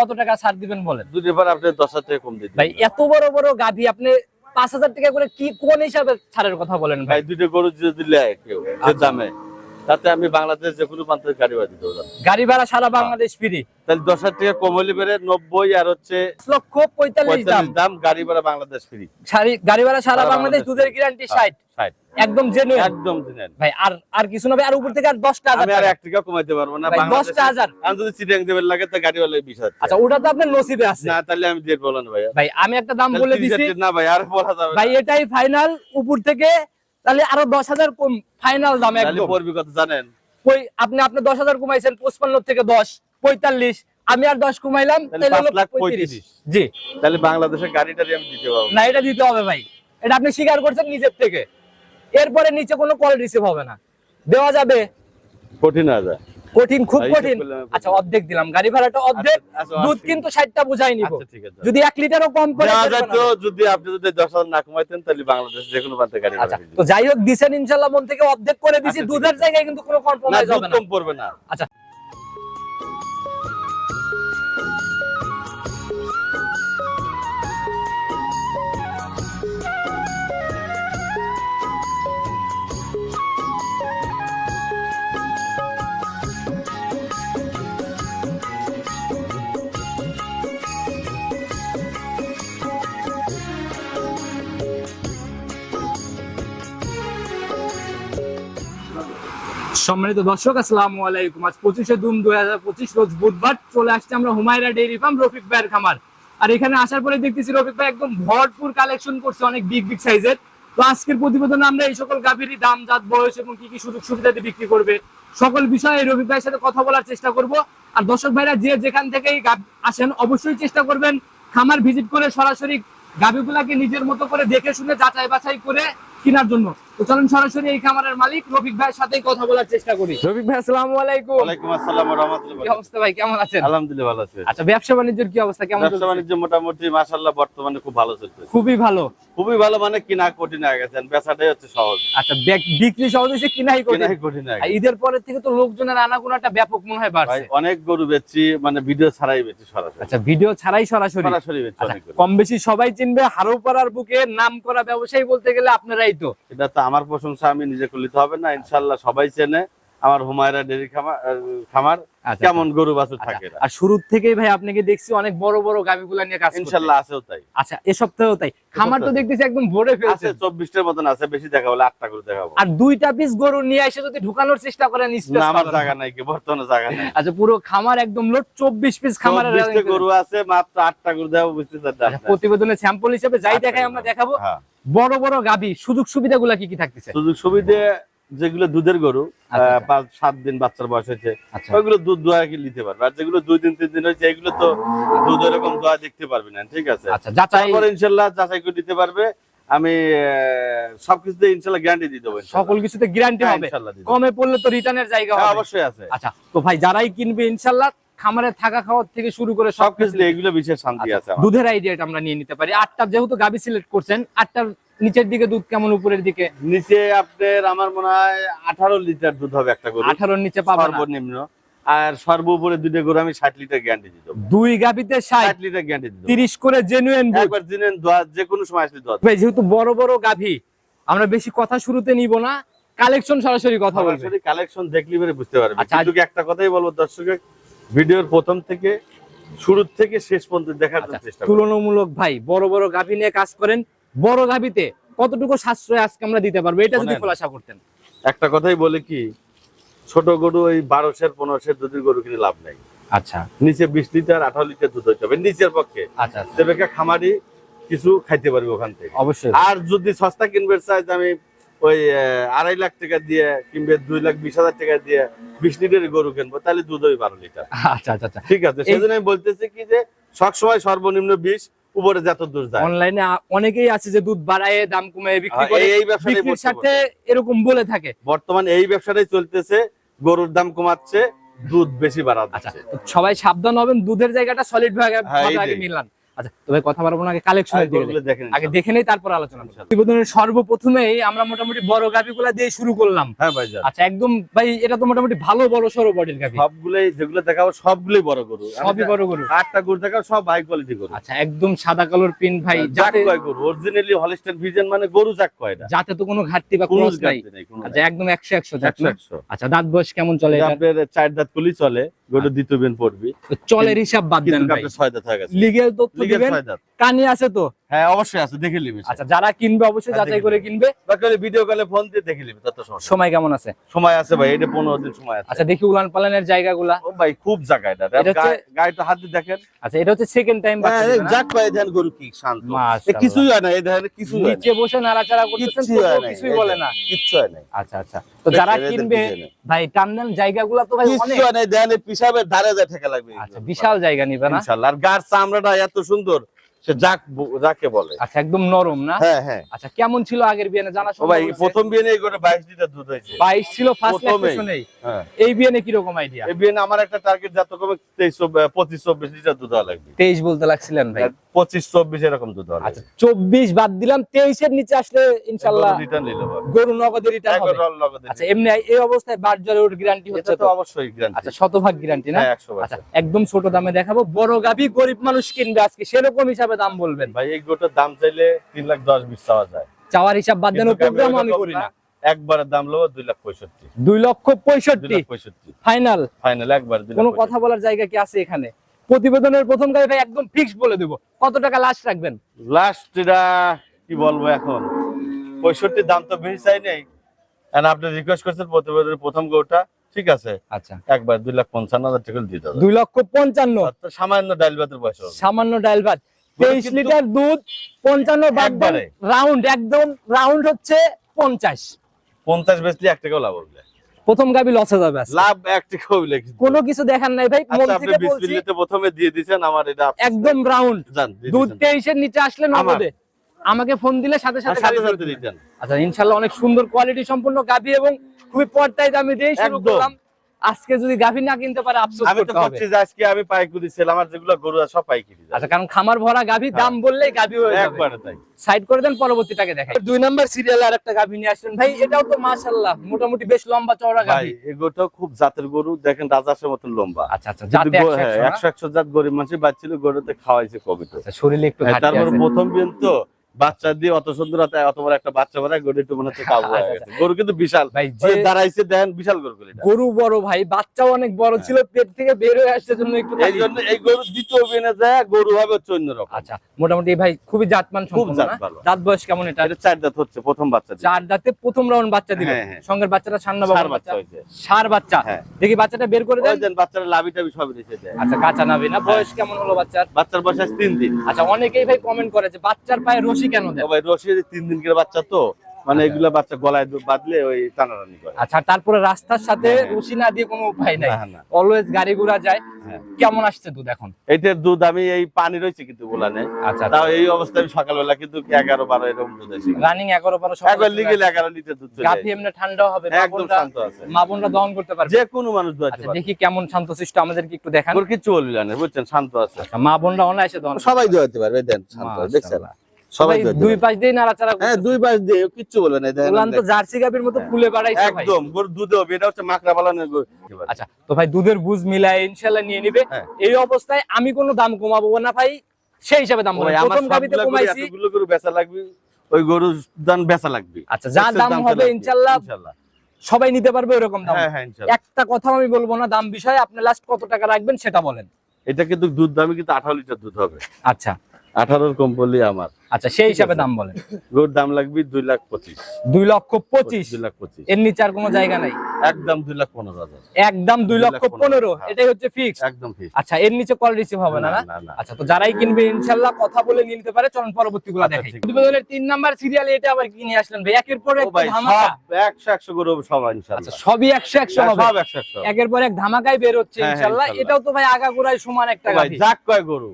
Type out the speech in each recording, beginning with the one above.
কত টাকা ছাড় দিবেন বলেন? দুধের পর আপনি দশ হাজার টাকা কম দিতে ভাই এত বড় বড় গাভী আপনি পাঁচ হাজার টাকা করে কি কোন হিসাবে ছাড়ের কথা বলেন ভাই? দুটো গরু যদি দিলে কেউ যে আচ্ছা। দামে। তাতে আমি বাংলাদেশ যে কোনো প্রান্তের গাড়ি বাড়ি দিতে পারলাম গাড়ি ভাড়া সারা বাংলাদেশ ফ্রি। তাহলে দশ হাজার টাকা কম হলে বেড়ে নব্বই আর হচ্ছে লক্ষ পঁয়তাল্লিশ দাম। গাড়ি ভাড়া বাংলাদেশ ফ্রি। গাড়ি ভাড়া সারা বাংলাদেশ বাংলাদেশ দুধের গ্যারান্টি ষাট। ষাট। একদম জেনুইন একদম দিনেন ভাই আর আর কিছু না ভাই আর উপর থেকে আর দশটা হাজার আমি আর টাকা। এক টাকা কমাইতে পারব না ভাই, আমি যদি দেবেন লাগে তা গাড়ি হাজার। আচ্ছা ওটা তো আপনার নসিবে আছে। না তাহলে আমি দিয়ে বললাম না ভাইয়া। ভাই আমি একটা দাম বলে দিছি। না ভাই আর বলা যাবে ভাই। এটাই ফাইনাল উপর থেকে তাহলে আরও দশ হাজার কম ফাইনাল দাম একদম। পড়বি কত জানেন? কই আপনি আপনি দশ হাজার কমাইছেন পঁচপান্ন থেকে দশ পঁয়তাল্লিশ আমি আর দশ কমাইলাম তাহলে তাহলে পাঁচ হলো লাখ 35 পঁয়ত্রিশ। জি। তাহলে বাংলাদেশের গাড়িটারি আমি দিতে পারব। না এটা দিতে হবে ভাই। এটা আপনি স্বীকার করছেন নিজের থেকে। এরপরে নিচে কোনো কল রিসিভ হবে না। দেওয়া যাবে? কঠিন হাজার কঠিন খুব কঠিন। হিসাব করলে আমি- আচ্ছা অর্ধেক দিলাম। গাড়ি ভাড়াটা অর্ধেক আচ্ছা, দুধ কিন্তু ষাটটা বুঝাই নিব। আচ্ছা আছে। যদি এক লিটারও কম করে যদি আপনি যদি দশ হাজার না কমাইতেন তাহলে বাংলাদেশ যে কোনো প্রান্তে গাড়ি আচ্ছা তো যাই হোক দিছেন ইনশাল্লাহ মন থেকে অর্ধেক করে দিছি। আচ্ছা, দুধের জায়গায় কিন্তু কোনো কম্প্রোমাইজ হবে না। কম পড়বে না। আচ্ছা। সম্মানিত দর্শক, আসসালামু আলাইকুম। আজ পঁচিশে জুন দুই হাজার পঁচিশ, রোজ বুধবার চলে আসছে আমরা হুমায়রা ডেইরি ফার্ম রফিক ভাইয়ের খামার। আর এখানে আসার পরে দেখতেছি রফিক ভাই একদম ভরপুর কালেকশন করছে অনেক বিগ বিগ সাইজের। তো আজকের প্রতিবেদনে আমরা এই সকল গাভীরই দাম, জাত, বয়স এবং কি কি সুযোগ সুবিধা দিয়ে বিক্রি করবে, সকল বিষয়ে রফিক ভাইয়ের সাথে কথা বলার চেষ্টা করব। আর দর্শক ভাইরা যে যেখান থেকেই আসেন, অবশ্যই চেষ্টা করবেন খামার ভিজিট করে সরাসরি গাভীগুলাকে নিজের মতো করে দেখে শুনে যাচাই বাছাই করে কেনার জন্য। তো চলুন সরাসরি এই খামারের মালিক রফিক ভাইয়ের সাথেই কথা বলার চেষ্টা করি। রফিক ভাই আসসালামু আলাইকুম। ওয়ালাইকুম আসসালাম ওয়া কি অবস্থা ভাই কেমন আছেন? আলহামদুলিল্লাহ ভালো আছে। আচ্ছা ব্যবসা বাণিজ্যের কি অবস্থা কেমন ব্যবসা বাণিজ্য মোটামুটি মাশাআল্লাহ বর্তমানে খুব ভালো চলছে খুবই ভালো। খুবই ভালো মানে কিনা কঠিন হয়ে গেছে বেচাটাই হচ্ছে সহজ। আচ্ছা বিক্রি সহজ হয়েছে কিনাই কঠিন। গেছে। ঈদের পরের থেকে তো লোকজনের আনাগোনাটা ব্যাপক মনে হয় বাড়ছে। অনেক গরু বেচছি মানে ভিডিও ছাড়াই বেচি সরাসরি। আচ্ছা ভিডিও ছাড়াই সরাসরি। সরাসরি বেচি আচ্ছা, কম বেশি সবাই চিনবে হারোপাড়ার বুকে নাম করা ব্যবসায়ী বলতে গেলে আপনারাই তো। এটা তো আমার প্রশংসা আমি নিজে করলিতে হবে না ইনশাল্লাহ সবাই চেনে। আমার হুমায়রা ডেরি খামার খামার আচ্ছা, কেমন গরু বাছুর আচ্ছা, থাকে আর শুরুর থেকেই ভাই আপনাকে দেখছি অনেক বড় বড় গাভিগুলা নিয়ে কাজ করছেন ইনশাল্লাহ আছেও তাই। আচ্ছা এ সপ্তাহেও তাই। খামার তো। দেখতেছি একদম ভরে আছে ফেলছে চব্বিশটার মতন আছে বেশি দেখা বলে আটটা করে দেখাবো। আর দুইটা পিস গরু নিয়ে এসে যদি ঢুকানোর চেষ্টা করেন না আমার জায়গা নাই কি বর্তমানে জায়গা নাই। আচ্ছা পুরো খামার একদম লোড চব্বিশ পিস খামারের চব্বিশটা গরু আছে মাত্র আটটা করে দেবো বুঝতে আচ্ছা, চাচ্ছি প্রতিবেদনের স্যাম্পল হিসেবে যাই দেখাই আমরা দেখাবো। হ্যাঁ। বড় বড় গাবি সুযোগ সুবিধাগুলো কি কি থাকতেছে? সুযোগ সুবিধে যেগুলো দুধের গরু আচ্ছা, আচ্ছা। পাঁচ সাত দিন বাচ্চার বয়স হয়েছে আচ্ছা। ওইগুলো দুধ দোয়া কি নিতে পারবে? আর যেগুলো দুই দিন তিন দিন হয়েছে এগুলো তো দুধ এরকম দোয়া দেখতে পারবে না ঠিক আছে? তারপরে ইনশাল্লাহ যাচাই করে দিতে পারবে। আমি সবকিছুতে ইনশাল্লাহ গ্যারান্টি দিয়ে দেবো সকল কিছুতে গ্যারান্টি হবে। কমে পড়লে তো রিটার্নের জায়গা হ্যাঁ, অবশ্যই আছে। আচ্ছা তো ভাই যারাই কিনবে ইনশাল্লাহ খামারে থাকা খাওয়ার থেকে শুরু করে সব সবকিছু এগুলো বিশেষ শান্তি আছে দুধের আইডিয়াটা আমরা নিয়ে নিতে পারি। আটটা যেহেতু গাবি সিলেক্ট করছেন আটটার নিচের দিকে দুধ কেমন উপরের দিকে? নিচে আপনার আমার মনে হয় আঠারো লিটার দুধ হবে একটা গরু আঠারোর নিচে পাবেন না। সর্বনিম্ন। আর সর্বোপরে দুটো গরু আমি ষাট লিটার গ্যারান্টি দিয়ে দেবো। দুই গাবিতে ষাট? লিটার গ্যারান্টি দিয়ে দেবো। তিরিশ করে জেনুইন একবার দিনের দোয়া যে কোনো সময় আসলে দোয়া ভাই যেহেতু বড় বড় গাভী আমরা বেশি কথা শুরুতে নিব না কালেকশন সরাসরি কথা বলবে। সরাসরি কালেকশন দেখলি পরে বুঝতে পারবে। আচ্ছা, কিন্তু একটা কথাই বলব দর্শকের ভিডিওর প্রথম থেকে শুরু থেকে শেষ পর্যন্ত দেখার আচ্ছা, চেষ্টা তুলনামূলক ভাই বড় বড় গাভী নিয়ে কাজ করেন বড় গাভীতে কতটুকু সাশ্রয় আজকে আমরা দিতে পারব? এটা যদি। খোলাসা করতেন। একটা কথাই বলে কি ছোট গরু ওই বারোশের পনেরোশের দুধের গরু কিনে লাভ নেই। আচ্ছা। নিচে বিশ লিটার আঠারো লিটার দুধ হইতে হবে নিচের পক্ষে। আচ্ছা আচ্ছা। খামারি কিছু খাইতে পারবে ওখান থেকে। অবশ্যই। আর যদি সস্তা কিনবে চাই আমি ওই আড়াই লাখ টাকা দিয়ে কিনবে দুই লাখ বিশ হাজার টাকা দিয়ে বিশ লিটার গরু কিনবো তাহলে দুধ ওই বারো লিটার। আচ্ছা আচ্ছা আচ্ছা। ঠিক আছে সেজন্য আমি বলতেছি কি যে সবসময় সর্বনিম্ন বিশ উপরে যত দূর যায় অনলাইনে অনেকেই আছে যে দুধ বাড়ায় দাম কমে বিক্রি হ্যাঁ, করে। এই- করতে সাথে এরকম বলে থাকে। বর্তমান এই ব্যবসাটাই চলতেছে গরুর দাম কমাচ্ছে দুধ বেশি বাড়া আচ্ছা সবাই সাবধান হবেন দুধের জায়গাটা সলিড ভাবে হ্যাঁ, মিলান। আচ্ছা কথা বলব না আগে কালেকশনের দিকে দেখে নেই তারপর আলোচনা প্রতিবেদনের সর্বপ্রথমেই আমরা মোটামুটি বড় গাভিগুলা দিয়ে শুরু করলাম। হ্যাঁ ভাই আচ্ছা একদম ভাই এটা তো মোটামুটি ভালো বড় সরো বডির গাভি। সবগুলোই যেগুলো দেখাবো সবগুলোই বড় গরু। সবই বড় গরু। আটটা গরু দেখাবো সব হাই কোয়ালিটি গরু। আচ্ছা একদম সাদা কালোর পিন ভাই জাক যাতে কয় গরু অরিজিনালি হলিস্টাইন ভিজন মানে গরু কয় যাতে তো কোনো ঘাটতি বা কোনো ক্রস নাই। আচ্ছা একদম আচ্ছা দাঁত বয়স কেমন চলে এটা? চার দাঁত কুলি চলে। গরু দ্বিতীয় বেন পড়বি চলের হিসাব বাদ দেন ভাই। লিগেল তথ্য দিবেন। কানি আছে তো? হ্যাঁ অবশ্যই আছে দেখে নিবি। আচ্ছা যারা কিনবে অবশ্যই হ্যাঁ, যাচাই করে নিবি। কিনবে। বাকি ভিডিও কলে ফোন দিয়ে দেখে নিবি তত সমস্যা নেই। সময় কেমন আছে? সময় আছে ভাই এটা পনেরো দিন সময় আছে। আচ্ছা দেখি উলান পালানের জায়গাগুলা। ও ভাই খুব জায়গা এটা। গায়েটা হাত দিয়ে দেখেন। আচ্ছা এটা হচ্ছে সেকেন্ড টাইম হ্যাঁ, এই জাক পাই ধ্যান গরু কি শান্ত। কিছুই হয় না এই ধ্যান কিছুই হয় না। নিচে বসে নাড়াচাড়া করতেছেন হয় কিছুই বলে না। কিচ্ছু হয় নাই আচ্ছা আচ্ছা। তো যারা কিনবে ভাই টান দেন জায়গাগুলা তো ভাই অনেক। হয় নাই ধ্যান এই পিসাবের ধারে যা ঠেকা লাগবে। আচ্ছা বিশাল জায়গা নিবে না? ইনশাআল্লাহ আর গার চামড়াটা এত সুন্দর সে জাক যাকে বলে। আচ্ছা একদম নরম না? হ্যাঁ হ্যাঁ। আচ্ছা কেমন ছিল আগের বিয়ানে? জানা ভাই প্রথম বিয়ে এই করে বাইশ লিটার দুধ হয়েছে। বাইশ ছিল ফার্স্ট। ল্যাকটেশনেই হ্যাঁ। এই বিয়ানে কি রকম আইডিয়া এই বিয়ে আমার একটা টার্গেট যত কমে লিটার দুধ লাগবে। তেইশ বলতে লাগছিলেন ভাই। পঁচিশ চব্বিশ এরকম দুধ হওয়া আচ্ছা চব্বিশ বাদ দিলাম তেইশের নিচে আসলে ইনশাল্লাহ রিটার্ন নিল গরু নগদে রিটার্ন হবে। আচ্ছা এমনি এই অবস্থায় জ্বরের গ্যারান্টি হচ্ছে তো অবশ্যই গ্যারান্টি আচ্ছা শতভাগ গ্যারান্টি না? হ্যাঁ আচ্ছা একদম ছোট দামে দেখাবো। বড় গাভি গরিব মানুষ কিনবে আজকে সেরকম হিসাবে দাম বলবেন। ভাই এই গোটার দাম চাইলে তিন লাখ দশ বিশ চাওয়া যায়। চাওয়ার হিসাব বাদ দেন প্রোগ্রাম আমি করি না। একবারের দাম লোক দুই লাখ পঁয়ষট্টি। দুই লক্ষ পঁয়ষট্টি। পঁয়ষট্টি। ফাইনাল ফাইনাল একবার কোনো কথা বলার জায়গা কি আছে এখানে? প্রতিবেদনের প্রথম ভাই একদম ফিক্স বলে দেবো। কত টাকা লাস্ট রাখবেন? লাস্ট এটা কি বলব এখন? পঁয়ষট্টির দাম তো বেশি চাই নেই। আপনি রিকোয়েস্ট করছেন প্রতিবেদনের প্রথম গরুটা ঠিক আছে? আচ্ছা। একবার দুই লাখ পঞ্চান্ন হাজার টাকা দিয়ে দেবো দুই লক্ষ পঞ্চান্ন। তো সামান্য ডাইল ভাতের পয়সা সামান্য ডাইল ভাত। তেইশ লিটার দুধ পঞ্চান্ন। রাউন্ড একদম রাউন্ড হচ্ছে পঞ্চাশ। পঞ্চাশ বেচলে এক টাকাও লাভ হবে। প্রথম গাবি লসে যাবে লাভ একটি খুব হইলে কোনো কিছু দেখার নাই ভাই মন আচ্ছা থেকে বলছি প্রথমে দিয়ে দিবেন আমার এটা একদম রাউন্ড দুধ দিয়েছেন। তেইশের নিচে আসলে নগদে। আমাকে ফোন দিলে সাথে সাথে সাথে সাথে দিবেন। আচ্ছা ইনশাআল্লাহ অনেক সুন্দর কোয়ালিটি সম্পূর্ণ গাবি এবং খুবই পর্দায় দামি দিয়ে শুরু করলাম। আজকে যদি গাভি না কিনতে পারে আফসোস আমি তো করতে হবে। ভাবছি যে আজকে আমি পাইকারি সেল আমার যেগুলো গরু আছে সব পাইকারি আচ্ছা কারণ খামার ভরা গাভি দাম বললেই গাভি হয়ে যাবে। একবারে তাই। সাইড করে দেন পরবর্তীটাকে দেখাই। দুই নাম্বার সিরিয়ালে আর একটা গাভি নিয়ে আসলেন। ভাই এটাও তো মাশাআল্লাহ মোটামুটি বেশ লম্বা চওড়া ভাই গাভি এগুলো খুব জাতের গরু দেখেন রাজাসের মতন লম্বা। আচ্ছা আচ্ছা কিন্তু গো- একশো হ্যাঁ, জাত গরিব মানুষের বাচ্চাছিল গরুতে খাওয়াইছে কবে তো আচ্ছা, শরীরে একটু হ্যাঁ, ঘাটতি তারপরে আছে। প্রথম দিন তো বাচ্চা দিয়ে অত সুন্দর হাতে অত বড় একটা বাচ্চা বানায় গরু একটু মনে হচ্ছে কাবু হয়ে গরু কিন্তু বিশাল। ভাই যে দাঁড়াইছে দেন বিশাল গরু গরু বড় ভাই বাচ্চাও অনেক বড় ছিল পেট থেকে বের হয়ে আসছে জন্য একটু এই জন্য এই গরু দ্বিতীয় বিনে যায় গরু হবে হচ্ছে অন্যরকম আচ্ছা মোটামুটি ভাই খুবই জাতমান সম্পন্ন জাত না? দাঁত বয়স কেমন এটা? এটা চার দাঁত হচ্ছে প্রথম বাচ্চা দিয়ে। চার দাঁতে প্রথম রাউন্ড বাচ্চা দিল হ্যাঁ, হ্যাঁ। সঙ্গের বাচ্চাটা সান্না বাবার বাচ্চা। বাচ্চা সার বাচ্চা। হ্যাঁ। দেখি বাচ্চাটা বের করে দেন। দেন বাচ্চারা লাভি টাভি সব রেখে দেয়। আচ্ছা কাঁচা নাবি না? বয়স কেমন হলো বাচ্চার? বাচ্চার বয়স আজ তিন দিন। আচ্ছা অনেকেই ভাই কমেন্ট করেছে বাচ্চার পায়ে রশি কেন দেন? ভাই রশি তিন দিন করে বাচ্চা তো মানে এগুলা বাচ্চা গলায় বাঁধলে ওই টানাটানি করে। আচ্ছা তারপরে রাস্তার সাথে হ্যাঁ। রশি না দিয়ে কোনো উপায় নাই। না, না। অলওয়েজ গাড়ি ঘোড়া যায়। হ্যাঁ। কেমন আসছে দুধ এখন? এইটার দুধ আমি এই পানি রয়েছে কিন্তু বলানে আচ্ছা তাও এই অবস্থায় আমি সকালবেলা কিন্তু এগারো বারো এরকম দুধ আসে রানিং এগারো বারো একবার লিগেল এগারো লিটার দুধ গাভি এমনি ঠান্ডাও হবে একদম শান্ত আছে। মা বোনরা দহন করতে পারবে। যে কোনো মানুষ দুয়াতে আচ্ছা দেখি কেমন শান্তশিষ্ট আমাদেরকে একটু দেখান। ওর কিচ্ছু বলবি না বুঝছেন? শান্ত আছে। আচ্ছা, মা বোনরা অনায়াসে দহন সবাই দুয়াতে পারবে। দেন শান্ত দেখছেন মাশাআল্লাহ। সবাই দুই পাশ দিয়ে নাড়াচাড়া হ্যাঁ দুই পাশ দিয়ে ও কিচ্ছু বলবে না তো জার্সি মতো ফুলে বাড়াইছে একদম গরু দুধে হবে এটা হচ্ছে মাকড়া পালানের গরু। আচ্ছা তো ভাই দুধের বুঝ ইনশাল্লাহ নিয়ে নিবে। হ্যাঁ। এই অবস্থায় আমি কোনো দাম কমাবো না ভাই সেই হিসাবে দাম বলব ওই আমার প্রথম গাভিতে কমাইছি। এতগুলো গরু বেচা লাগবে ওই গরু দান বেচা লাগবে। আচ্ছা যা দাম হবে ইনশাল্লাহ। সবাই নিতে পারবে এরকম দাম। হ্যাঁ হ্যাঁ একটা কথা আমি বলব না দাম বিষয়ে আপনি লাস্ট কত টাকা রাখবেন সেটা বলেন। এটা কিন্তু দুধ দামি কিন্তু আঠারো লিটার দুধ হবে। আচ্ছা। আঠারোর কম বললি আমার। আচ্ছা সেই হিসাবে দাম বলেন। গরুর দাম লাগবে দুই লাখ পঁচিশ। দুই লক্ষ পঁচিশ? দুই লাখ পঁচিশ। এর নিচে আর কোনো জায়গা নাই? একদম দুই লাখ পনেরো হাজার। একদম দুই লক্ষ পনেরো। হ্যাঁ। এটাই হচ্ছে ফিক্স একদম ফিক্স আচ্ছা এর নিচে কল রিসিভ হবে না আচ্ছা তো যারাই কিনবে ইনশাল্লাহ কথা বলে নিতে পারে চলুন পরবর্তী গুলো আচ্ছা, দেখাই। প্রতিবেদনের তিন নাম্বার সিরিয়ালে এটা আবার কি নিয়ে আসলেন ভাই? একের পর এক ভাই ধামাকা। একশো একশো গরু সব আচ্ছা সবই একশো একশো হ্যাঁ, হবে সব একশো একশো। একের পর এক ধামাকাই বের হচ্ছে হ্যাঁ, ইনশাল্লাহ। ইনশাল্লাহ। এটাও তো ভাই আগাগোড়ায় সমান একটা যাক কয় গরু।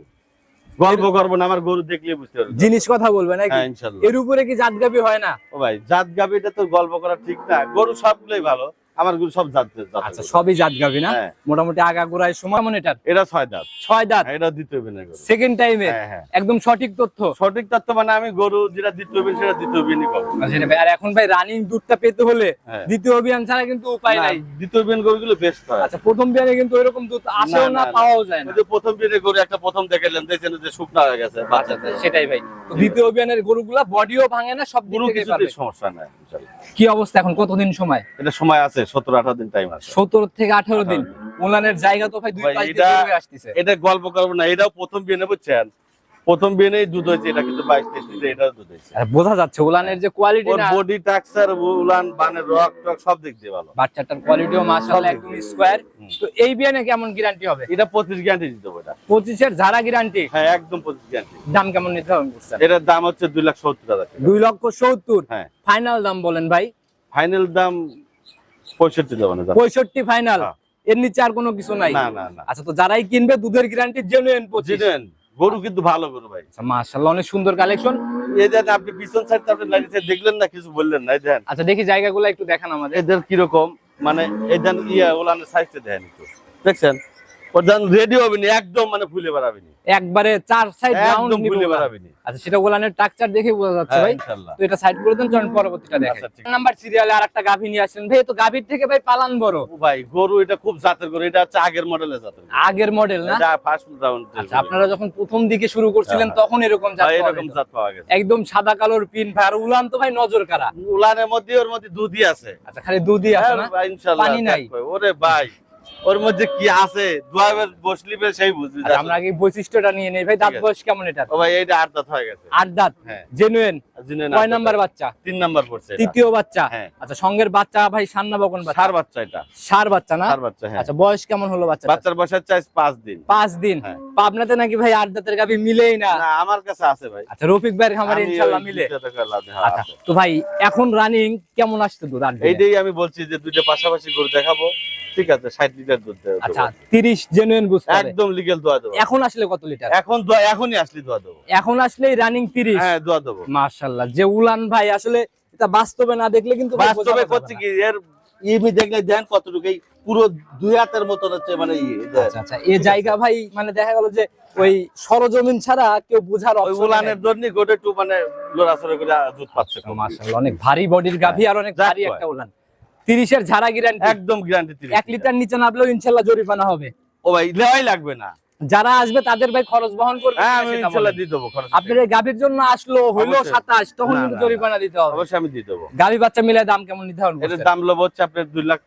গল্প করব না আমার গরু দেখলে বুঝতে পারব। জিনিস কথা বলবে নাকি? হ্যাঁ এর উপরে কি জাত গাভী হয় না? ও ভাই জাত গাবিটা তো গল্প করা ঠিক না গরু সবগুলোই ভালো। আমারগুলো সব জাত আচ্ছা সবই জাত গাভি না? হ্যাঁ। মোটামুটি আগা গোড়ায় সময় মনে এটার? এটা ছয় দাঁত। ছয় দাঁত? হ্যাঁ, এটা দ্বিতীয় বিনে গরু। সেকেন্ড টাইমে একদম সঠিক তথ্য? সঠিক তত্ত্ব মানে আমি গরু যেটা দ্বিতীয় বিন সেটা দ্বিতীয় বিনই পাবো। আচ্ছা ভাই, আর এখন ভাই রানিং দুধটা পেতে হলে হ্যাঁ। দ্বিতীয় অভিযান ছাড়া কিন্তু উপায় নাই। দ্বিতীয় বিন গরুগুলো বেস্ট হয়। আচ্ছা প্রথম বিয়ানে কিন্তু ওইরকম দুধ আসেও না, পাওয়াও যায় না। প্রথম বিনে গরু একটা প্রথম দেখালাম দেখছেন যে শুকনা হয়ে গেছে আচ্ছা, বাচ্চা আচ্ছা, সেটাই ভাই। দ্বিতীয় অভিযানের গরুগুলা বডিও ভাঙে না সব থেকে কিছুতে সমস্যা নাই কি অবস্থা এখন? কতদিন সময়? এটা সময় আছে সতেরো আঠারো দিন টাইম আছে। সতেরো থেকে আঠারো দিন। উলানের জায়গা তো ভাই দুই ভাই, পাশ দিয়ে এটা- আসতেছে। এটা গল্প করব না এটাও প্রথম বুঝছেন? প্রথম বিনেই দুধ হয়েছে এটা কিন্তু বাইশ তেইশ লিটার এটাও দুধ হয়েছে। আর বোঝা যাচ্ছে উলানের যে কোয়ালিটি বডি টাক্সার উলান বানের রক টক সব দিক দিয়ে ভালো। বাচ্চাটার কোয়ালিটিও মাশাআল্লাহ একদম স্কোয়ার। তো এই বিয়ানে কেমন গ্যারান্টি হবে? এটা পঁচিশ গ্যারান্টি দিতে হবে এটা। পঁচিশের যারা গ্যারান্টি হ্যাঁ একদম পঁচিশ গ্যারান্টি দাম কেমন নির্ধারণ করছেন এটার দাম হচ্ছে দুই লাখ সত্তর হাজার টাকা। দুই লক্ষ সত্তর। হ্যাঁ। ফাইনাল দাম বলেন ভাই। ফাইনাল দাম পঁয়ষট্টি। পঁয়ষট্টি ফাইনাল হ্যাঁ। এর নিচে আর কোনো কিছু নাই। আচ্ছা তো যারাই কিনবে দুধের গ্যারান্টি জেনুইন জেনুইন গরু কিন্তু ভালো গরু ভাই। আচ্ছা মাশাআল্লাহ অনেক সুন্দর কালেকশন এই দেন আপনি পিছন সাইড আপনি লাইট দেখলেন না কিছু বললেন না দেখেন আচ্ছা দেখি জায়গাগুলো একটু দেখান আমাদের। এদের কীরকম? মানে এই দেন ইয়া ওলানের সাইজটা দেখেন একটু। দেখছেন? রেডি হবে একদম মানে ফুলে বেড়াবে একবারে চার সাইড রাউন্ড ফুলে বেড়াবে আচ্ছা সেটা ওলানের টাকচার দেখে বোঝা যাচ্ছে হ্যাঁ, ভাই। তো এটা সাইড করে দেন চলুন পরবর্তীটা দেখেন। আচ্ছা, নাম্বার সিরিয়ালে আরেকটা গাভী নিয়ে আসলেন। ভাই তো গাভীর থেকে ভাই পালান বড়। ভাই গরু এটা খুব জাতের গরু এটা হচ্ছে আগের মডেলের জাতের আগের মডেল না? ফার্স্ট রাউন্ড আচ্ছা আপনারা যখন প্রথম দিকে শুরু করছিলেন হ্যাঁ। তখন এরকম জাত পাওয়া এরকম জাত পাওয়া গেছে। একদম সাদা কালোর পিন ভাই আর উলান তো ভাই নজর কারা উলানের মধ্যে ওর মধ্যে দুধই আছে। আচ্ছা খালি দুধই আছে না? হ্যাঁ, ইনশাআল্লাহ পানি নাই। ওরে ভাই। ওর মধ্যে কি আছে? দুয়াবের বসলি সেই বুঝবি আমরা আগে বৈশিষ্ট্যটা নিয়ে নেই। ভাই দাঁত বয়স কেমন এটা ও ভাই এইটা আট দাঁত হয়ে গেছে। আট দাঁত? হ্যাঁ। জেনুইন জিনেন কয় নাম্বার বাচ্চা? তিন নাম্বার পড়ছে তৃতীয় বাচ্চা? হ্যাঁ। আচ্ছা সঙ্গের বাচ্চা ভাই সান্না বকন বাচ্চা? সার বাচ্চা এটা। সার বাচ্চা না? সার বাচ্চা হ্যাঁ। আচ্ছা বয়স কেমন হলো বাচ্চা বাচ্চার বয়স চাই পাঁচ দিন। পাঁচ দিন? হ্যাঁ। পাবনাতে নাকি ভাই আট দাঁতের গাভি মিলেই না? আমার কাছে আছে ভাই। আচ্ছা রফিক ভাইয়ের খামারে আমি ইনশাল্লাহ মিলে। হ্যাঁ, আচ্ছা তো ভাই এখন রানিং কেমন আসছে দুধ আট এইটাই আমি বলছি যে দুইটা পাশাপাশি গরু দেখাবো। ঠিক আছে লিটার দুধ দেবো। আচ্ছা জেনুইন হবে। একদম দোয়া দেবো। এখন আসলে কত লিটার? এখন দোয়া এখনই আসলি দোয়া দেবো। এখন আসলেই রানিং তিরিশ? হ্যাঁ দোয়া দেবো। যে উলান ভাই আসলে এটা বাস্তবে না দেখলে কিন্তু ভাই বোঝা বাস্তবে যাবে কি? এর ইমি দেখলে দেন কতটুকু পুরো দুই হাতের মতন হচ্ছে মানে ইয়ে, আচ্ছা আচ্ছা এই জায়গা ভাই মানে দেখা গেল যে ওই সরজমিন ছাড়া কেউ বুঝার ওই উলানের জন্য গোটে একটু মানে লড়াচড়া করে দুধ পাচ্ছে মাশাআল্লাহ অনেক ভারী বডির গাভী আর অনেক ভারী একটা উলান। তিরিশের ঝাড়া গ্যারান্টি একদম গ্যারান্টি এক লিটার নিচে নামলেও ইনশাল্লাহ জরিমানা হবে। ও ভাই লেওয়াই লাগবে না। যারা আসবে তাদের ভাই খরচ বহন করবে হ্যাঁ আপনার গাভীর জন্য আসলো হইল সাতাশ তখন কিন্তু জরিমানা দিতে হবে। অবশ্যই আমি দিয়ে দেবো। গাভী বাচ্চা মিলে দাম কেমন নির্ধারণ এটার দাম লব হচ্ছে আপনার দুই লাখ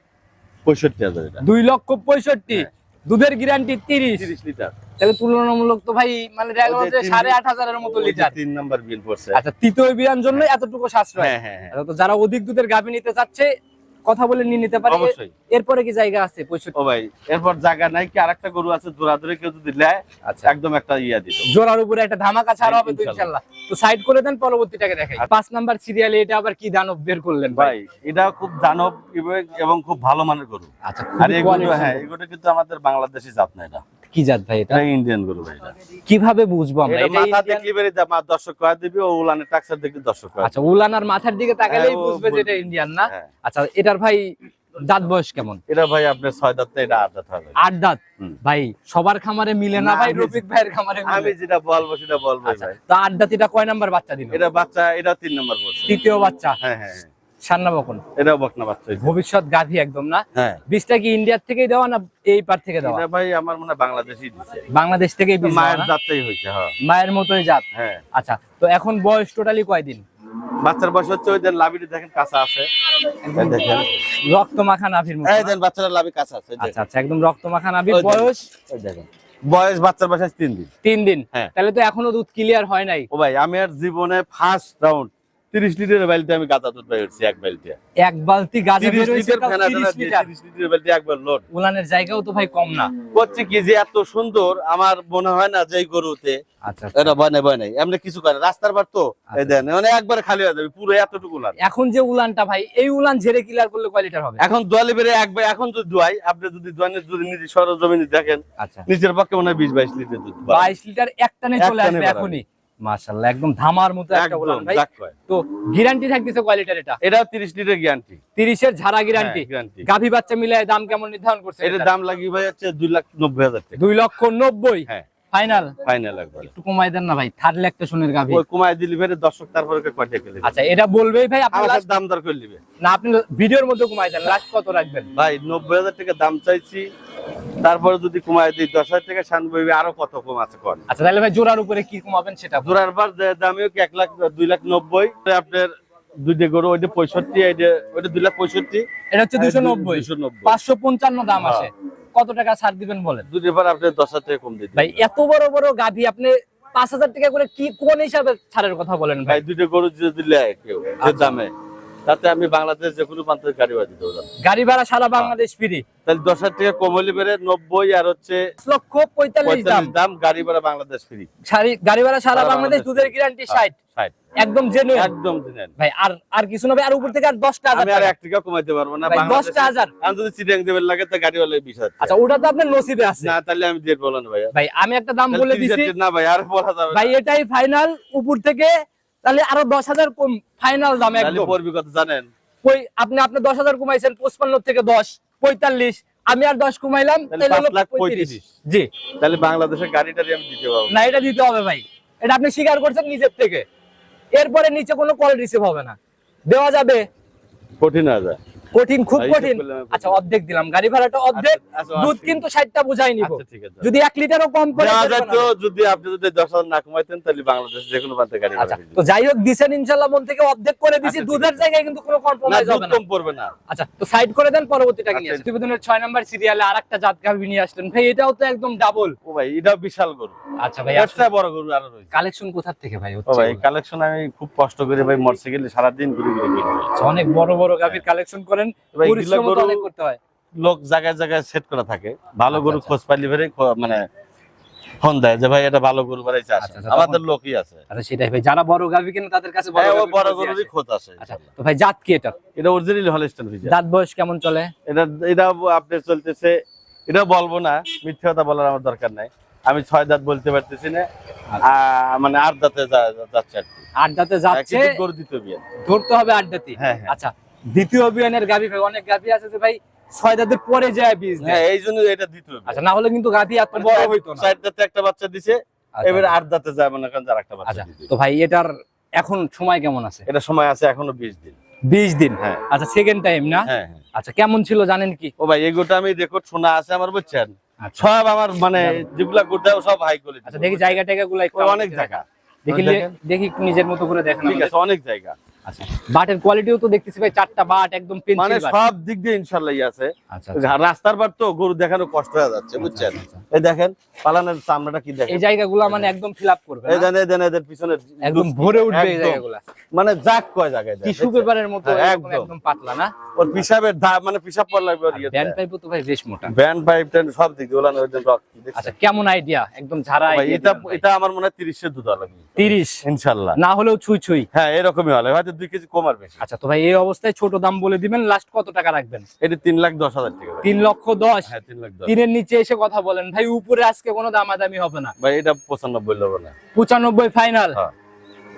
পঁয়ষট্টি হাজার দুই লক্ষ পঁয়ষট্টি হ্যাঁ। দুধের গ্যারান্টি তিরিশ। তিরিশ লিটার। তাহলে তুলনামূলক তো ভাই মানে সাড়ে আট হাজারের মতো লিটার। তিন নাম্বার বিল পড়ছে। আচ্ছা তৃতীয় বিয়ান জন্য এতটুকু সাশ্রয়। হ্যাঁ হ্যাঁ হ্যাঁ। আচ্ছা, তো যারা অধিক দুধের গাভী নিতে চাচ্ছে কথা বলে নিয়ে নিতে পারে। অবশ্যই। এরপরে কি জায়গা আছে ও ভাই এরপর জায়গা নাই কি আরেকটা গরু আছে জোড়া ধরে কেউ যদি নেয় আচ্ছা। একদম একটা ইয়া দিত। জোড়ার উপরে একটা ধামাকা ছাড়া হবে তো। ইনশাল্লাহ। তো সাইড করে দেন পরবর্তীটাকে দেখাই। পাঁচ নাম্বার সিরিয়ালে এটা আবার কি দানব বের করলেন ভাই? এটা খুব দানব এবং- খুব ভালো মানের গরু। আচ্ছা আর এগুলো হ্যাঁ। এগুলো কিন্তু আমাদের বাংলাদেশি জাত না এটা। কি জাত ভাই এটা? ইন্ডিয়ান গরু ভাই এটা। কীভাবে বুঝব আমরা? এটা মাথা দেখলি বেরিয়ে যা মা দর্শক কয়া দিবি ও উলানের টাক্সার দেখলি দর্শক কয়া আচ্ছা উলানার মাথার দিকে তাকালেই হ্যাঁ, বুঝবে যে এটা ইন্ডিয়ান না? হ্যাঁ। আচ্ছা এটার ভাই দাঁত বয়স কেমন? এটা ভাই আপনার ছয় দাঁত এটা আট দাঁত হবে। আট দাঁত? ভাই সবার খামারে মিলে না ভাই? রফিক ভাইয়ের খামারে আমি যেটা বলব সেটা বলব আচ্ছা ভাই। তো আট দাঁত এটা কয় নাম্বার বাচ্চা দিল? এটা বাচ্চা এটা তিন নম্বর বলছে। তৃতীয় বাচ্চা? হ্যাঁ হ্যাঁ হ্যাঁ। সান্না বকন এটাও বকনা বাচ্চা ভবিষ্যৎ একদম না। হ্যাঁ। বীজটা কি ইন্ডিয়ার থেকেই দেওয়া না এই পার থেকে দেওয়া? ভাই আমার মনে হয় বাংলাদেশি দেওয়া মায়ের জাতটাই হয়েছে হ্যাঁ। মায়ের মতোই জাত? হ্যাঁ। আচ্ছা তো এখন বয়স টোটালি কয়দিন? বাচ্চার বয়স হচ্ছে ওই দেন লাভিটি দেখেন কাঁচা আছে। দেখেন। রক্ত মাখা নাভির মতো। এই লাভি কাঁচা আছে আচ্ছা আচ্ছা একদম রক্ত মাখা নাভির বয়স? দেখেন। বয়স বাচ্চার বয়স তিন দিন। তিন দিন? হ্যাঁ। তাহলে তো এখনও দুধ ক্লিয়ার হয় নাই। ও ভাই আমি আর জীবনে ফার্স্ট রাউন্ড তিরিশ লিটারের বালতি আমি গাঁদা দুধ উঠছি এক বালতি। এক বালতি গাজা বের হয়েছে লিটার 30 লিটার লিটারের বালতি একবার লোড উলানের জায়গাও তো ভাই কম না। করছে কি যে এত সুন্দর আমার মনে হয় না যে গরুতে আচ্ছা এটা বয় নাই এমনি কিছু করে রাস্তার বার তো এই আচ্ছা। দেন মানে একবার খালি হয়ে যাবে পুরো এতটুকু লাগ এখন যে উলানটা ভাই এই উলান ঝেড়ে ক্লিয়ার করলে কয় লিটার হবে? এখন দোয়ালি বেড়ে একবার এখন যদি দোয়াই আপনি যদি দোয়ানের যদি নিজে সরজমিনে দেখেন আচ্ছা। নিচের পক্ষে মনে হয় বিশ বাইশ লিটার দুধ পাবেন। বাইশ লিটার এক টানে চলে আসবে এখনই। মাশাআল্লাহ একদম ধামার মতো একটা ভাই। তো গ্যারান্টি থাকতেছে কোয়ালিটির এটা? এটাও তিরিশ লিটার গ্যারান্টি 30 এর ঝাড়া গ্যারান্টি গাভী বাচ্চা মিলায় দাম কেমন নির্ধারণ করছে এটার দাম লাগিয়ে ভাই হচ্ছে দুই লাখ নব্বই হাজার টাকা। দুই লক্ষ নব্বই? হ্যাঁ। ফাইনাল ফাইনাল একবার। একটু কমাই দেন না ভাই থার্ড ল্যাকটেশনের গাভী। ওই কমায় দিলি ফেরে দর্শক তারপরে কয়টা আচ্ছা এটা বলবেই ভাই আপনি সাথে দাম দর করে নিবে। না আপনি ভিডিওর মধ্যে কমাই দেন লাস্ট কত রাখবেন? ভাই নব্বই হাজার টাকা দাম চাইছি তারপরে যদি কমায় দিই দশ হাজার টাকা শানবই আরও কত কম আছে কন? আচ্ছা তাহলে ভাই জোড়ার উপরে কি কমাবেন সেটা জোড়ার বার দামিও কি এক লাখ দুই লাখ নব্বই? আপনার দুইটা গরু ওইটা পঁয়ষট্টি ওইটা দুই লাখ পঁয়ষট্টি। এটা হচ্ছে দুশো নব্বই। দুশো নব্বই। পাঁচশো পঞ্চান্ন দাম হ্যাঁ। আছে। কত টাকা ছাড় দিবেন বলেন? বার আপনি দশ হাজার টাকা কম ভাই এত বড় বড় গাভী আপনি পাঁচ হাজার টাকা করে কি কোন হিসাবে ছাড়ের কথা বলেন ভাই? দুইটা গরু যদি দিলে কেউ আচ্ছা। দামে। তাতে আমি বাংলাদেশ যে কোনো প্রান্তের গাড়ি বাজি দেবো গাড়ি ভাড়া সারা বাংলাদেশ ফ্রি। তাহলে দশ হাজার টাকা কম হলে বেড়ে নব্বই আর হচ্ছে লক্ষ পঁয়তাল্লিশ দাম। দাম গাড়ি ভাড়া বাংলাদেশ ফ্রি। গাড়ি ভাড়া সারা বাংলাদেশ দুধের গ্যারান্টি ষাট। ষাট। একদম জেনুইন একদম দিনেন ভাই আর আর কিছু না ভাই আর উপর থেকে আর দশটা হাজার আমি আর টাকা। টাকা কমাইতে পারব না। আমি যদি চিটাং দেবেন লাগে তো গাড়ি হলে বিশ হাজার আচ্ছা ওটা তো আপনার নসিবে আছে। না তাহলে আমি দিয়ে ভাই ভাই আমি একটা দাম বলে 30 দিছি। না ভাই আর বলা যাবে ভাই এটাই ফাইনাল উপর থেকে তাহলে আরও দশ হাজার কম ফাইনাল দাম একদম। জানেন। কই আপনি আপনি দশ হাজার কমাইছেন পঁচপান্ন থেকে দশ পঁয়তাল্লিশ আমি আর দশ কমাইলাম তাহলে তাহলে হলো পাঁচ লাখ 35 পঁয়ত্রিশ। জি। তাহলে বাংলাদেশের গাড়িটা আমি দিতে পারব। না। এটা দিতে হবে ভাই। এটা আপনি স্বীকার করছেন নিজের থেকে। এরপরে নিচে কোনো কল রিসিভ হবে না। দেওয়া যাবে। কঠিন আছে কঠিন খুব ভাই, কঠিন। আচ্ছা অর্ধেক দিলাম। গাড়ি ভাড়াটা অর্ধেক আচ্ছা, দুধ কিন্তু ষাটটা বুঝাই নিব। আচ্ছা যদি এক লিটারও কম করে যদি আপনি যদি দশ না কমাইতেন তাহলে বাংলাদেশ যে কোনো প্রান্তে গাড়ি আচ্ছা তো যাই হোক দিছেন ইনশাল্লাহ মন থেকে অর্ধেক করে দিছি। আচ্ছা, দুধের জায়গায় কিন্তু কোনো কম্প্রোমাইজ হবে না। কম পড়বে না। আচ্ছা তো সাইড করে দেন পরবর্তীটাকে নিয়ে আচ্ছা। আসেন প্রতিবেদনের ছয় নাম্বার সিরিয়ালে আরেকটা জাত গাভী নিয়ে আসলেন। ভাই এটাও তো একদম ডাবল ও ভাই এটা বিশাল গরু। আচ্ছা ভাই একটা বড় গরু আরও রয়েছে। কালেকশন কোথা থেকে ভাই ও হচ্ছে ভাই কালেকশন আমি খুব কষ্ট করে ভাই মোটরসাইকেল সারাদিন ঘুরে ঘুরে কিনি। আচ্ছা, অনেক বড় বড় গাভীর কালেকশন করেন পরিশ্রম অনেক করতে হয়। লোক জায়গায় জায়গায় সেট করা থাকে। ভালো আচ্ছা, গরু আচ্ছা। খোঁজ পাইলে মানে ফোন দেয় যে ভাই এটা ভালো গরু বাড়াইছে আসে আমাদের লোকই আছে। আচ্ছা সেটাই। ভাই যারা বড় গাভী কিনে তাদের কাছে বড় ও গাভীর বড় গরুরই খোঁজ আসে তো ভাই জাত কি এটা এটা অরিজিনাল হলস্টেন ফিজার দাঁত বয়স কেমন চলে? এটা এটা আপনার চলতেছে এটা বলব না মিথ্যে কথা বলার আমার দরকার নাই। আমি ছয় দাঁত বলতে পারতেছি না। আচ্ছা। মানে আট দাঁতে যাচ্ছে আট দাঁতে যাচ্ছে। গরু ধরতে হবে আট দাঁতি হ্যাঁ, হ্যাঁ। আচ্ছা দ্বিতীয় অভিযানের গাভী ভাই অনেক গাভী আছে যে ভাই ছয় দাঁতের পরে যায় বীজ হ্যাঁ এই জন্য এটা দ্বিতীয় আচ্ছা না হলে কিন্তু গাভী এত মানে বড় হইতো না। চার দাঁতে একটা বাচ্চা দিছে আচ্ছা, এবারে আট দাঁতে যায় মনে করেন যার একটা বাচ্চা আচ্ছা তো ভাই এটার এখন সময় কেমন আছে? এটা সময় আছে এখনও দিন। বিশ দিন? হ্যাঁ। আচ্ছা সেকেন্ড টাইম না? হ্যাঁ হ্যাঁ। আচ্ছা কেমন ছিল জানেন কি? ও ভাই এগুলো আমি রেকর্ড শোনা আছে আমার বুঝছেন? আচ্ছা। সব আমার মানে যেগুলা গোটাও সব হাই কোয়ালিটি আচ্ছা দেখি জায়গা টায়গা গুলো একটু অনেক জায়গা। দেখি দেখি নিজের মতো করে দেখেন ঠিক আছে অনেক জায়গা। আচ্ছা বাটের কোয়ালিটিও তো দেখতেছি ভাই চারটা বাট একদম পেন্সিল মানে সব দিক দিয়ে ইনশাল্লাহ আছে। আচ্ছা আচ্ছা। রাস্তার বার তো গরু দেখানো কষ্ট হয়ে যাচ্ছে বুঝছেন? আচ্ছা, এই দেখেন পালানের চামড়াটা কি দেখেন? এই জায়গাগুলো মানে একদম ফিল আপ করবে এই দেন দেন এদের পিছনে একদম ভরে উঠবে এই জায়গাগুলো। মানে যাক কয় জায়গায় টিস্যু পেপারের মতো হ্যাঁ, একদম। একদম পাতলা না? ওর পিসাবের মানে পিসাব পর লাগবে। ব্যান্ড পাইপও তো ভাই বেশ মোটা। ব্যান্ড পাইপ টেন সব দিক দিয়ে ওলানো দেন রক আচ্ছা কেমন আইডিয়া একদম ঝাড়া এটা এটা আমার মনে হয় তিরিশের দুধ হবে তিরিশ? ইনশাল্লাহ না হলেও ছুঁই ছুঁই। হ্যাঁ এরকমই হলে। হয়তো দুই কেজি কমার বেশি। আচ্ছা তো ভাই এই অবস্থায় ছোট দাম বলে দিবেন লাস্ট কত টাকা রাখবেন? এটা তিন লাখ দশ হাজার টাকা তিন লক্ষ দশ? হ্যাঁ তিন লাখ তিনের নিচে এসে কথা বলেন। ভাই উপরে আজকে কোনো দামাদামি হবে না। ভাই এটা পঁচানব্বই নেব না। পঁচানব্বই ফাইনাল হ্যাঁ।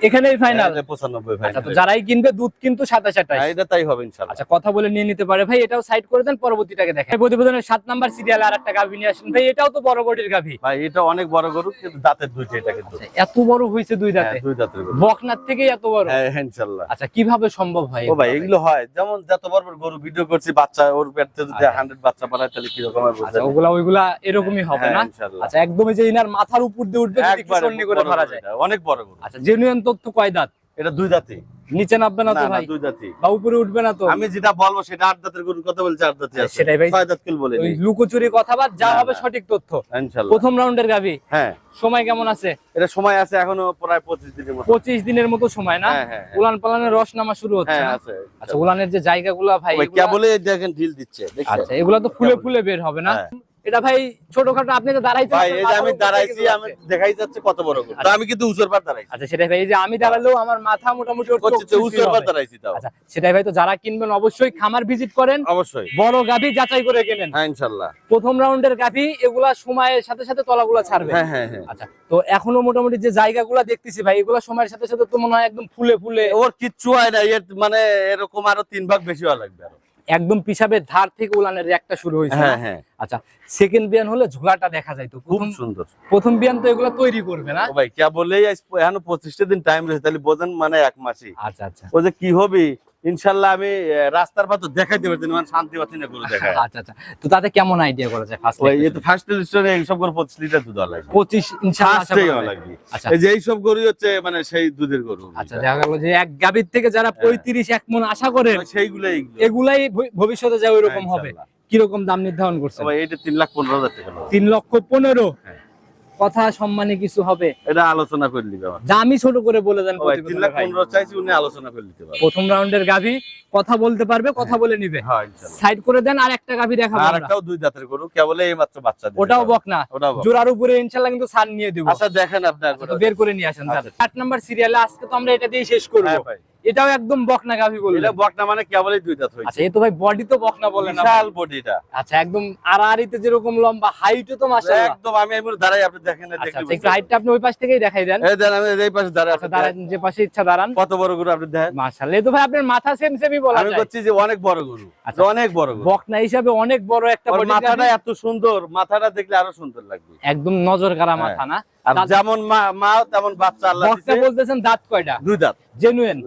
এখানেই ফাইনাল এটা পঁচানব্বই ভাই আচ্ছা তো যারাই কিনবে দুধ কিন্তু সাতাশ আঠাশ। হ্যাঁ, এটা তাই হবে ইনশাল্লাহ। আচ্ছা কথা বলে নিয়ে নিতে পারে। ভাই এটাও সাইড করে দেন পরবর্তীটাকে দেখেন। প্রতিবেদনের সাত নাম্বার সিরিয়াল আর একটা গাভী নিয়ে আসেন। ভাই এটাও তো বড় বডির গাভী। ভাই এটা অনেক বড় গরু কিন্তু দাঁতের দুইটা এটা কিন্তু। এত বড় হয়েছে দুই দাঁতে? হ্যাঁ, দুই দাঁতের গরু। বকনার থেকে এত বড়? হ্যাঁ হ্যাঁ, ইনশাল্লাহ। আচ্ছা কীভাবে সম্ভব হয় ও ভাই এগুলো? হয়। যেমন যত বড় বড় গরু ভিডিও করছি বাচ্চা ওর পেটে যদি আচ্ছা। হান্ড্রেড বাচ্চা পাঠায় তাহলে কীরকম হয় আচ্ছা ওগুলা ওইগুলা এরকমই হবে না? ইনশাল্লাহ। আচ্া একদমই যে ইনার মাথার উপর দিয়ে উঠবে যদি একবারে করে ধরা যায়। অনেক বড় গরু। আচ্ছা জেনুইন তথ্য কয় দাঁত? এটা দুই দাঁতি নিচে নামবে না তো ভাই? দুই দাঁতি বা উপরে উঠবে না তো? আমি যেটা বলব সেটা আট দাঁতের গরুর কথা বলছি আট দাঁতি আছে। সেটাই ভাই। ছয় দাঁত কিল বলে ওই লুকোচুরি কথাবাদ যা হবে সঠিক তথ্য। ইনশাল্লাহ। প্রথম রাউন্ডের গাভী। হ্যাঁ। সময় কেমন আছে? এটা সময় আছে এখনও প্রায় পঁচিশ দিনের মতো। পঁচিশ দিনের মতো সময় না? হ্যাঁ হ্যাঁ হ্যাঁ। উলান পালানের রস নামা শুরু হচ্ছে হ্যাঁ আছে। আচ্ছা উলানের যে জায়গাগুলো ভাই এগুলা- কেবলে দেখেন ঢিল দিচ্ছে আচ্ছা এগুলো তো ফুলে ফুলে বের হবে না? হ্যাঁ। এটা ভাই ছোটখাটো আপনি তো দাঁড়াইছেন ভাই এই যে আমি দাঁড়াইছি আমি দেখাই যাচ্ছে কত বড় গরু তো আমি কিন্তু পার দাঁড়াইছি। আচ্ছা সেটাই ভাই এই যে আমি দাঁড়ালেও আমার মাথা মোটামুটি হচ্ছে তো পার দাঁড়াইছি তাও। আচ্ছা সেটাই ভাই তো যারা কিনবেন অবশ্যই খামার ভিজিট করেন। অবশ্যই। বড় গাভী যাচাই করে কেনেন। হ্যাঁ ইনশাল্লাহ। প্রথম রাউন্ডের গাভী এগুলা সময়ের সাথে সাথে তলাগুলা ছাড়বে। হ্যাঁ হ্যাঁ হ্যাঁ। আচ্ছা তো এখনও মোটামুটি যে জায়গাগুলা দেখতেছি ভাই এগুলা সময়ের সাথে সাথে তো মনে হয় একদম ফুলে ফুলে। ওর কিচ্ছু হয় না এর মানে এরকম আরও তিন ভাগ বেশি হওয়া লাগবে আরও। একদম পিসাবের ধার থেকে উলানের একটা শুরু হয়েছে হ্যাঁ হ্যাঁ। আচ্ছা সেকেন্ড বিয়ান হলে ঝোলাটা দেখা যায় তো। খুব সুন্দর। প্রথম বিয়ান তো এগুলা তৈরি করবে না? ও ভাই কে বলেই এখন পঁচিশটা দিন টাইম রয়েছে তাহলে বোঝেন মানে এক মাসই। আচ্ছা আচ্ছা। ও যে কি হবে? ইনশাল্লাহ আমি রাস্তার পথ দেখাইতে পারছি না, মানে শান্তি পাচ্ছি না গরু আচ্ছা আচ্ছা। তো তাতে কেমন আইডিয়া করা যায় ফার্স্ট ওই এই তো ফার্স্ট লিস্টে এইসব করে পঁচিশ লিটার দুধ হওয়া লাগবে পঁচিশ ইনশাআল্লাহ। লাগবে আচ্ছা। এই যে এইসব গরু হচ্ছে মানে সেই দুধের গরু। আচ্ছা দেখা গেল যে এক গাভীর থেকে যারা পঁয়ত্রিশ এক মন আশা করেন সেইগুলাই এগুলাই ভবিষ্যতে যা ওই রকম হবে। কীরকম দাম নির্ধারণ করছেন? ভাই এটা তিন লাখ পনেরো হাজার টাকা নেব। তিন লক্ষ পনেরো। হ্যাঁ। কথা সম্মানে কিছু হবে? এটা আলোচনা করে নিবে দামই ছোট করে বলে দেন তিন লাখ পনেরো চাইছি উনি আলোচনা করে নিতে পারবে। প্রথম রাউন্ডের গাভী কথা বলতে পারবে কথা বলে নিবে। হ্যাঁ সাইড করে দেন আর একটা গাভী দেখাবো আর একটাও দুই দাঁতের গরু কেবল এই মাত্র বাচ্চা ওটাও বক না। জোড়ার উপরে ইনশাল্লাহ কিন্তু সার নিয়ে দিব। আচ্ছা দেখেন আপনি একবার। বের করে নিয়ে আসেন আচ্ছা। আট নাম্বার সিরিয়ালে আজকে তো আমরা এটা দিয়ে শেষ করব। হ্যাঁ ভাই। এটাও একদম বকনা গাভী বললেন। এটা বকনা মানে কেবলই দুই দাঁত হয়েছে। আচ্ছা এ তো ভাই বডি তো বকনা বলেন না বিশাল বডিটা আচ্ছা একদম আড়াআড়িতে যেরকম লম্বা হাইটও তো মাশাআল্লাহ। একদম আমি এমনি দাঁড়াই আপনি দেখেন না আচ্ছা দেখলে আচ্ছা, একটু হাইটটা আপনি ওই পাশ থেকেই দেখাই দেন। এই দেন আমি এই পাশে দাঁড়াই আচ্ছা আপনি দাঁড়ান যে পাশে ইচ্ছা দাঁড়ান। কত বড় গরু আপনি দেখেন? মাশাআল্লাহ এই তো ভাই আপনার মাথা সেম সেমই বলা আমি যায়। বলছি যে অনেক বড় গরু। আচ্ছা। অনেক বড় গরু। বকনা হিসাবে অনেক বড় একটা body মাথাটা এত সুন্দর মাথাটা দেখলে আরও সুন্দর লাগবে। একদম নজর কাড়া হ্যাঁ। মাথা না? আর যেমন মা তেমন বাচ্চা আল্লাহ বলতেছেন দাঁত কয়টা? দুই দাঁত। জেনুইন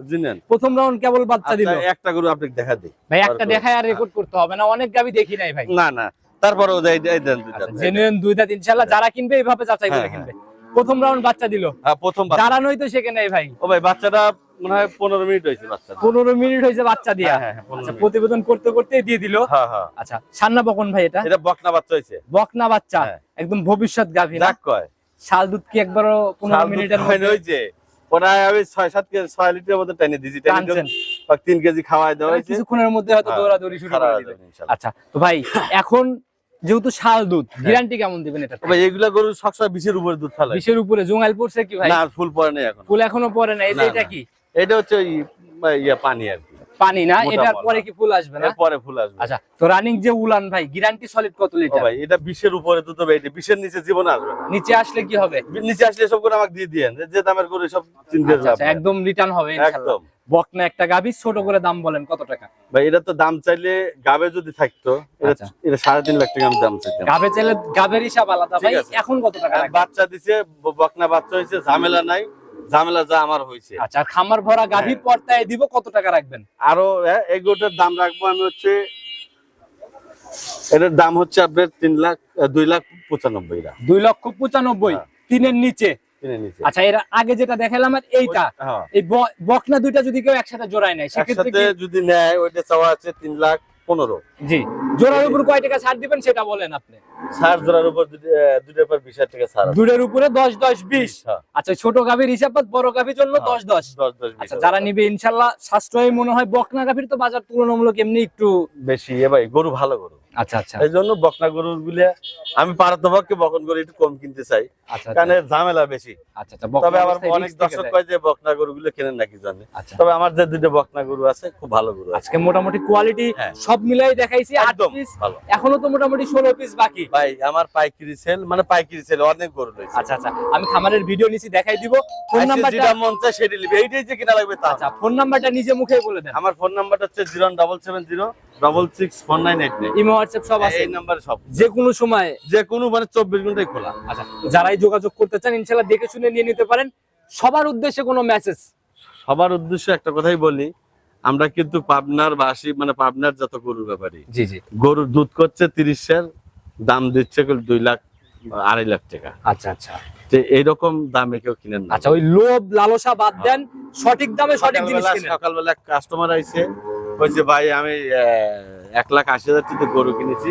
প্রথম রাউন্ড কেবল বাচ্চা দিল। আচ্ছা, একটা গরু আপনি দেখা দিই। ভাই একটা দেখায় আর রেকর্ড করতে হবে না অনেক গাবি দেখি নাই ভাই। না না তারপরে ও দেয় দেন দুই দাঁত জেনুইন দুই দাঁত ইনশাআল্লাহ যারা কিনবে এইভাবে যাচাই করে হ্যাঁ, কিনবে। প্রথম রাউন্ড বাচ্চা দিল। হ্যাঁ, প্রথম যারা নয়তো সেখানে ভাই। ও ভাই বাচ্চাটা মনে হয় পনেরো মিনিট হয়েছে পনেরো মিনিট হয়েছে বাচ্চা দিয়া। হ্যাঁ, হ্যাঁ, হ্যাঁ, 15 আচ্ছা প্রতিবেদন করতে করতে দিয়ে দিল। হ্যাঁ হ্যাঁ। আচ্ছা সান্না বকন ভাই এটা। এটা বকনা বাচ্চা হয়েছে। বকনা বাচ্চা। হ্যাঁ। একদম ভবিষ্যৎ গাভী না? কয়। শাল দুধ কি একবারও পনেরো মিনিটের খাওয়ানো মধ্যে? হয়েছে ওটা আমি ছয় সাত কেজি ছয় লিটারের মধ্যে টেনে দিয়েছি টেনে দিয়ে টানছেন। ওকে তিন কেজি খাওয়াই দেওয়া হয়েছে। কিছুক্ষণের মধ্যে হয়তো হ্যাঁ, দৌড়াদৌড়ি শুরু করে দিবে। আচ্ছা তো ভাই এখন যেহেতু শাল দুধ গ্যারান্টি কেমন দিবেন এটা ভাই এগুলা গরু সবসময় বিশের উপরে দুধ ফেলে বিশের উপরে জোঙাল পড়ছে কি ভাই? না ফুল পরে নেই এখন। ফুল এখনও পরে না এই যে এটা কি? এটা হচ্ছে ওই ইয়া পানি আর কি। পানি না এটার পরে কি ফুল আসবে না? পরে ফুল আসবে। আচ্ছা তো রানিং যে উলান ভাই গ্যারান্টি সলিড কত লিটার ভাই এটা বিশের উপরে দুধ হবে এটা বিশের নিচে জীবন আসবে নিচে আসলে কি হবে? নিচে আসলে সব করে আমাকে দিয়ে দিয়েন যে দামের করে সব চিন্তা আচ্ছা আচ্ছা একদম রিটার্ন হবে ইনশাআল্লাহ। একদম। বকনা একটা গাবি ছোট করে দাম বলেন কত টাকা? ভাই এটা তো দাম চাইলে গাবে যদি থাকতো এটা আচ্ছা। এটা সাড়ে তিন লাখ টাকা আমি দাম চাইতাম। গাবে চাইলে গাবের হিসাব আলাদা ভাই এখন কত টাকা বাচ্চা দিছে বকনা বাচ্চা হয়েছে ঝামেলা নাই। ঝামেলা যা আমার হয়েছে। আচ্ছা আর খামার ভরা গাভি হ্যাঁ। পর্তায় দিব কত টাকা রাখবেন? আরও হ্যাঁ, এই দাম রাখব আমি হচ্ছে এটার দাম হচ্ছে আপনার তিন লাখ দুই লাখ পঁচানব্বই দুই লক্ষ পঁচানব্বই হ্যাঁ। তিনের নিচে? আচ্ছা এর আগে যেটা দেখালাম আর এইটা হ্যাঁ। এই বকনা দুইটা যদি কেউ একসাথে জোড়ায় নেয় সেক্ষেত্রে যদি নেয় ওইটা চাওয়া আছে তিন লাখ পনেরো জি জোড়ার উপর কয় টাকা ছাড় দিবেন সেটা বলেন আপনি সার জোড়ার উপর দুটো- উপর দুটোর পর বিশ টাকা ছাড় আছে। উপরে দশ দশ বিশ হ্যাঁ, আচ্ছা ছোট গাভীর হিসাব বড় গাভীর জন্য হ্যাঁ। দশ দশ দশ দশ বিশ আচ্ছা যারা। নিবে ইনশাল্লাহ সাশ্রয়ী মনে হয় বকনা গাভীর তো বাজার তুলনামূলক এমনি একটু বেশি এ ভাই গরু ভালো গরু আচ্ছা আচ্ছা। এই জন্য বকনা গরুরগুলা আমি পারতপক্ষে বকন গরু একটু কম কিনতে চাই আচ্ছা কারণ ঝামেলা বেশি। আচ্ছা আচ্ছা তবে আবার অনেক দর্শক কয় যে বকনা গরু গুলো কেনেন নাকি জানে। আচ্ছা। তবে আমার যে দুটো বকনা গরু আছে খুব ভালো গরু আজকে মোটামুটি কোয়ালিটি হ্যাঁ। সব মিলাই দেখাইছি একদম ভালো। এখনও তো মোটামুটি ষোলো পিস বাকি। ভাই আমার পাইকারি সেল মানে পাইকারি সেল অনেক গরু রয়েছে। আচ্ছা আচ্ছা আমি খামারের ভিডিও নিচি দেখাই দিব। ফোন নাম্বারটা যেটা মন চায় সেটা নিবে। এইটাই যে কিনা লাগবে তা। আচ্ছা ফোন নাম্বারটা নিজে মুখে বলে দেন। আমার ফোন নাম্বারটা হচ্ছে zero double seven zero double six four nine eight nine imo WhatsApp সব আছে। এই নাম্বারে সব। যে কোনো সময়। যে কোনো মানে চব্বিশ ঘন্টায় খোলা। আচ্ছা যারাই যোগাযোগ করতে চান ইনশাল্লাহ দেখে শুনে নিয়ে নিতে পারেন। সবার উদ্দেশ্যে কোনো মেসেজ সবার উদ্দেশ্যে একটা কথাই বলি আমরা কিন্তু পাবনার বাসি মানে পাবনার যত গরুর জি জি। গরুর দুধ করছে তিরিশের দাম দিচ্ছে দুই লাখ আড়াই লাখ টাকা। আচ্ছা আচ্ছা। যে এইরকম দামে কেউ কিনেন না। আচ্ছা ওই লোভ লালসা বাদ দেন সঠিক দামে সঠিক জিনিস সকালবেলা সকালবেলা কাস্টমার আইছে কইছে ভাই আমি এক লাখ আশি হাজার টাকা গরু কিনেছি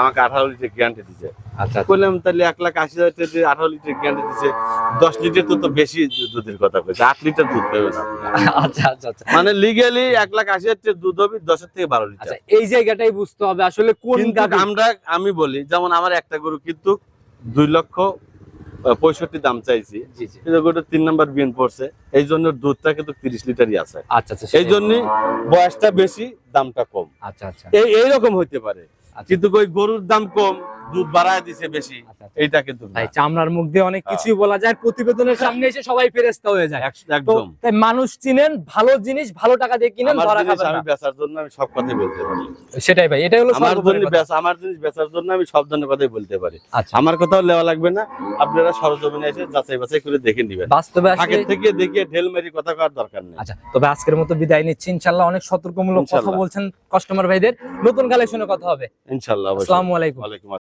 আমাকে আঠারো লিটার গ্যারান্টি দিছে। আচ্ছা বললাম তাহলে এক লাখ আশি হাজার টাকা আঠারো লিটার গ্যারান্টি দিছে দশ লিটার তো তো বেশি দুধের কথা বলছে আট লিটার দুধ পাবে না। আচ্ছা আচ্ছা আচ্ছা। মানে লিগালি এক লাখ আশি হাজার দুধ হবে দশের থেকে বারো লিটার। আচ্ছা এই জায়গাটাই বুঝতে হবে আসলে কোন আমরা আমি বলি যেমন আমার একটা গরু কিন্তু দুই লক্ষ পঁয়ষট্টি দাম চাইছি। কিন্তু তিন নম্বর বিন পড়ছে। এই জন্য দুধটা কিন্তু তিরিশ লিটারই আছে। আচ্ছা আচ্ছা এই জন্য বয়সটা বেশি দামটা কম। আচ্ছা আচ্ছা। এই এইরকম হইতে পারে। আচ্ছা। কিন্তু ওই গরুর দাম কম। দুধ বাড়ায় দিছে বেশি। আচ্ছা, আচ্ছা। কিন্তু ভাই চামড়ার মুখ দিয়ে অনেক কিছুই বলা যায়। প্রতিবেদনের সামনে এসে সবাই ফেরেস্তা হয়ে যায়। একদম। তাই মানুষ চিনেন ভালো জিনিস ভালো টাকা দিয়ে কিনেন আমার ধরা খাবেন আমি বেচার জন্য আমি সব কথাই বলতে পারি। সেটাই ভাই এটাই হলো আমার জন্য কথা। বেচা আমার জিনিস বেচার জন্য আমি সব ধরনের কথাই বলতে পারি। আচ্ছা। আমার কথাও লেওয়া লাগবে না। আপনারা সরজমিনে এসে যাচাই বাছাই করে দেখে নিবেন। বাস্তবে আগের থেকে ঢেল মেরি কথা করার দরকার নেই। আচ্ছা তবে আজকের মতো বিদায় নিচ্ছি। ইনশাল্লাহ অনেক সতর্কমূলক কথা বলছেন কাস্টমার ভাইদের। নতুন কালেকশনে কথা হবে। ইনশাল্লাহ আসসালামু আলাইকুম।